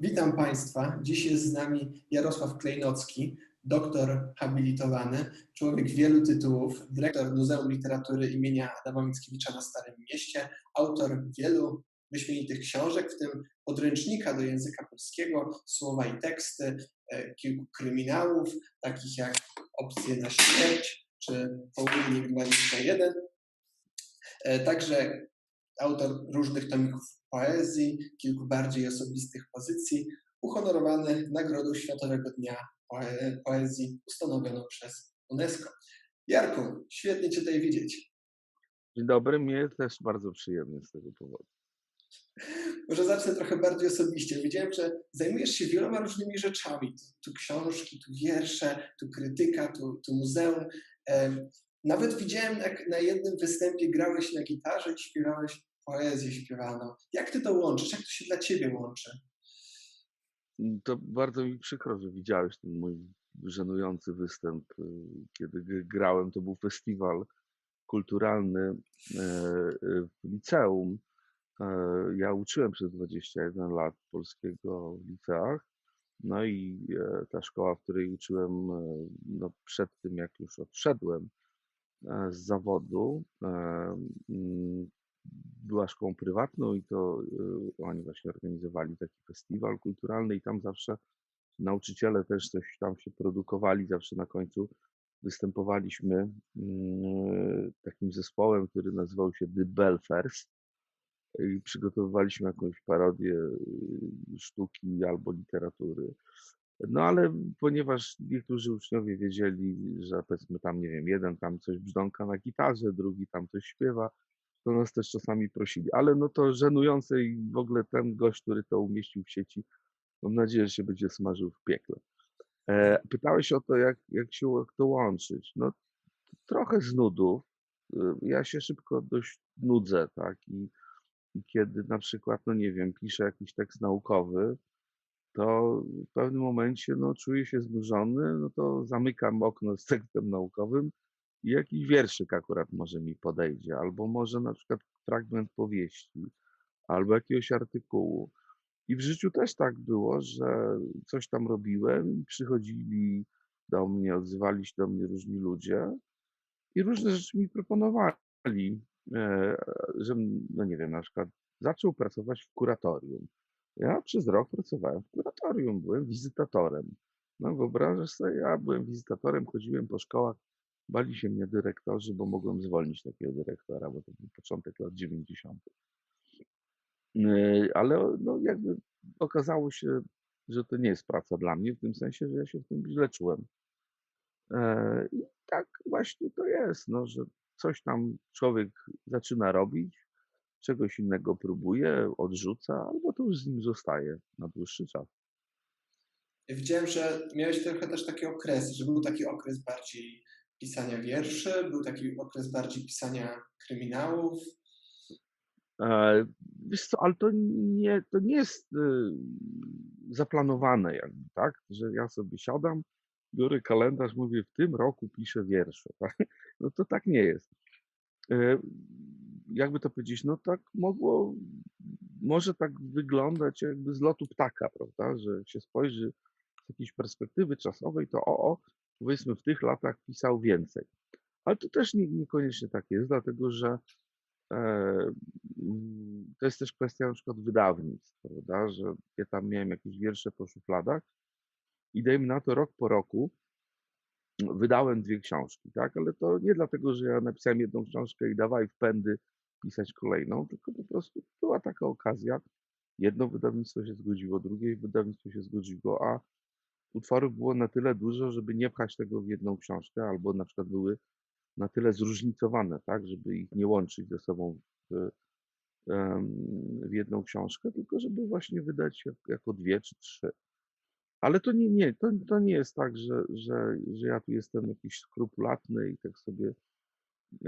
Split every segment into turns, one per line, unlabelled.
Witam Państwa. Dziś jest z nami Jarosław Klejnocki, doktor habilitowany, człowiek wielu tytułów, dyrektor Muzeum Literatury imienia Adama Mickiewicza na Starym Mieście, autor wielu wyśmienitych książek, w tym podręcznika do języka polskiego, słowa i teksty, e, kilku kryminałów, takich jak Opcje na śmierć czy Południk 21. E, także autor różnych tomików poezji, kilku bardziej osobistych pozycji, uhonorowany Nagrodą Światowego Dnia Poezji ustanowioną przez UNESCO. Jarku, świetnie Cię tutaj widzieć.
Dzień dobry, mnie też bardzo przyjemnie z tego powodu.
Może zacznę trochę bardziej osobiście. Widziałem, że zajmujesz się wieloma różnymi rzeczami. Tu, książki, tu wiersze, tu krytyka, tu, tu muzeum. Nawet widziałem, jak na jednym występie grałeś na gitarze i śpiewałeś poezję śpiewaną. Jak ty to łączysz? Jak to się dla ciebie łączy?
To bardzo mi przykro, że widziałeś ten mój żenujący występ, kiedy grałem. To był festiwal kulturalny e, w liceum. E, ja uczyłem przez 21 lat polskiego w liceach. No i e, ta szkoła, w której uczyłem, no przed tym jak już odszedłem z zawodu, była szkołą prywatną i to y, oni właśnie organizowali taki festiwal kulturalny i tam zawsze nauczyciele też coś tam się produkowali, zawsze na końcu występowaliśmy mm, takim zespołem, który nazywał się The Belfers i przygotowywaliśmy jakąś parodię y, sztuki albo literatury. No ale ponieważ niektórzy uczniowie wiedzieli, że powiedzmy tam, nie wiem, jeden tam coś brzdąka na gitarze, drugi tam coś śpiewa, to nas też czasami prosili. Ale no to żenujące i w ogóle ten gość, który to umieścił w sieci, mam nadzieję, że się będzie smażył w piekle. E, pytałeś o to, jak, jak się to łączyć. No trochę z nudów. Y, ja się szybko dość nudzę, tak? I, I kiedy na przykład, no nie wiem, piszę jakiś tekst naukowy, to w pewnym momencie no, czuję się znużony, no to zamykam okno z tekstem naukowym i jakiś wierszyk akurat może mi podejdzie, albo może na przykład fragment powieści, albo jakiegoś artykułu. I w życiu też tak było, że coś tam robiłem, przychodzili do mnie, odzywali się do mnie różni ludzie i różne rzeczy mi proponowali, e, że, no nie wiem, na przykład zaczął pracować w kuratorium. Ja przez rok pracowałem w kuratorium, byłem wizytatorem. No wyobrażasz sobie, ja byłem wizytatorem, chodziłem po szkołach Bali się mnie dyrektorzy, bo mogłem zwolnić takiego dyrektora, bo to był początek lat 90. Yy, ale no, jakby okazało się, że to nie jest praca dla mnie, w tym sensie, że ja się w tym źle czułem. Yy, I tak właśnie to jest, no, że coś tam człowiek zaczyna robić, czegoś innego próbuje, odrzuca, albo to już z nim zostaje na dłuższy czas.
Widziałem, że miałeś trochę też taki okres, że był taki okres bardziej pisania wierszy, był taki okres bardziej pisania kryminałów.
E, wiesz co, ale to nie, to nie jest y, zaplanowane jakby, tak? Że ja sobie siadam, biorę kalendarz, mówię w tym roku piszę wiersze, tak? No to tak nie jest. E, jakby to powiedzieć, no tak mogło, może tak wyglądać jakby z lotu ptaka, prawda? Że się spojrzy z jakiejś perspektywy czasowej, to o, o, powiedzmy w tych latach pisał więcej. Ale to też nie, niekoniecznie tak jest, dlatego że e, mm, to jest też kwestia na przykład wydawnictw, prawda, że ja tam miałem jakieś wiersze po szufladach i dajmy na to rok po roku wydałem dwie książki, tak, ale to nie dlatego, że ja napisałem jedną książkę i dawaj pędy pisać kolejną, tylko po prostu była taka okazja, jedno wydawnictwo się zgodziło, drugie wydawnictwo się zgodziło, a utworów było na tyle dużo, żeby nie pchać tego w jedną książkę, albo na przykład były na tyle zróżnicowane, tak, żeby ich nie łączyć ze sobą w, w jedną książkę, tylko żeby właśnie wydać jako dwie czy trzy. Ale to nie, nie, to, to nie jest tak, że, że, że ja tu jestem jakiś skrupulatny i tak sobie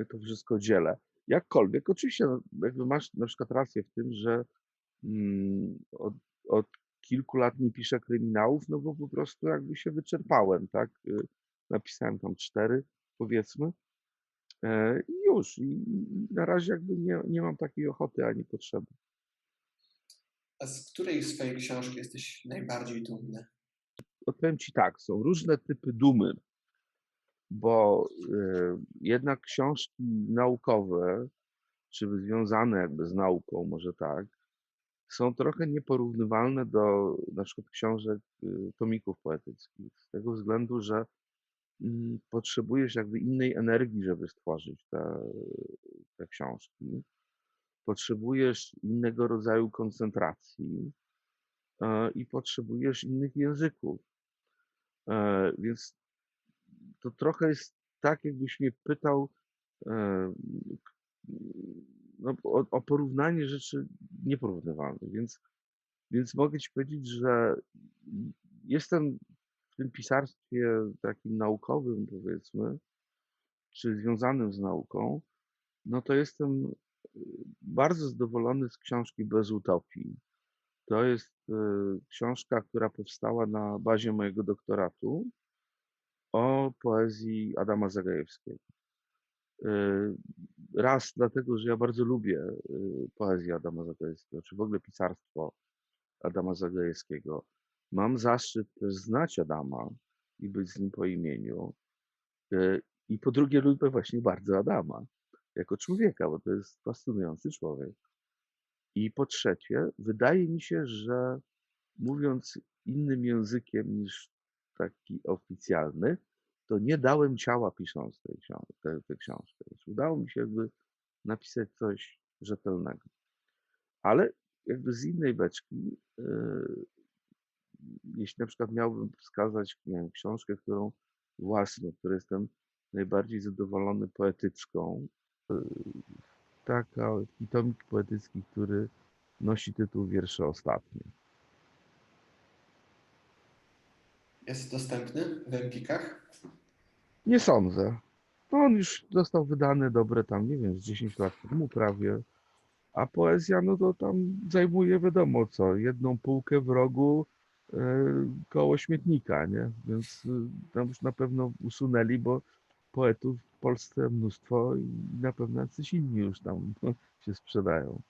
to wszystko dzielę. Jakkolwiek, oczywiście, no, jakby masz na przykład rację w tym, że mm, od, od kilku lat nie piszę kryminałów, no bo po prostu jakby się wyczerpałem, tak? Y, napisałem tam cztery, powiedzmy. E, I już. I na razie jakby nie, nie mam takiej ochoty ani potrzeby.
A z której swojej książki jesteś najbardziej dumny?
Odpowiem Ci tak, są różne typy dumy, bo y, jednak książki naukowe, czy związane jakby z nauką, może tak, są trochę nieporównywalne do na przykład książek, y, tomików poetyckich, z tego względu, że mm, potrzebujesz jakby innej energii, żeby stworzyć te, te książki. Potrzebujesz innego rodzaju koncentracji e, i potrzebujesz innych języków. E, Więc to trochę jest tak, jakbyś mnie pytał e, no, o, o porównanie rzeczy nieporównywalnych. Więc, więc mogę Ci powiedzieć, że jestem w tym pisarstwie takim naukowym, powiedzmy, czy związanym z nauką, no to jestem y, bardzo zadowolony z książki Bez Utopii. To jest y, książka, która powstała na bazie mojego doktoratu o poezji Adama Zagajewskiego. Y, Raz dlatego, że ja bardzo lubię y, poezję Adama Zagajewskiego, czy w ogóle pisarstwo Adama Zagajewskiego. Mam zaszczyt też znać Adama i być z nim po imieniu. Y, I po drugie lubię właśnie bardzo Adama jako człowieka, bo to jest fascynujący człowiek. I po trzecie, wydaje mi się, że mówiąc innym językiem niż taki oficjalny, to nie dałem ciała pisząc tę książ- tę- tę książkę. Udało mi się jakby napisać coś rzetelnego. Ale jakby z innej beczki, yy, jeśli na przykład miałbym wskazać nie wiem, książkę, którą własną, której jestem najbardziej zadowolony poetycką, yy, taka taki tomik poetycki, który nosi tytuł Wiersze ostatnie.
Jest dostępny w Empikach?
Nie sądzę. No on już został wydany dobre tam, nie wiem, z 10 lat temu prawie. A poezja, no to tam zajmuje wiadomo co, jedną półkę w rogu e, koło śmietnika, nie? Więc y, tam już na pewno usunęli, bo poetów w Polsce mnóstwo i na pewno jacyś inni już tam się sprzedają.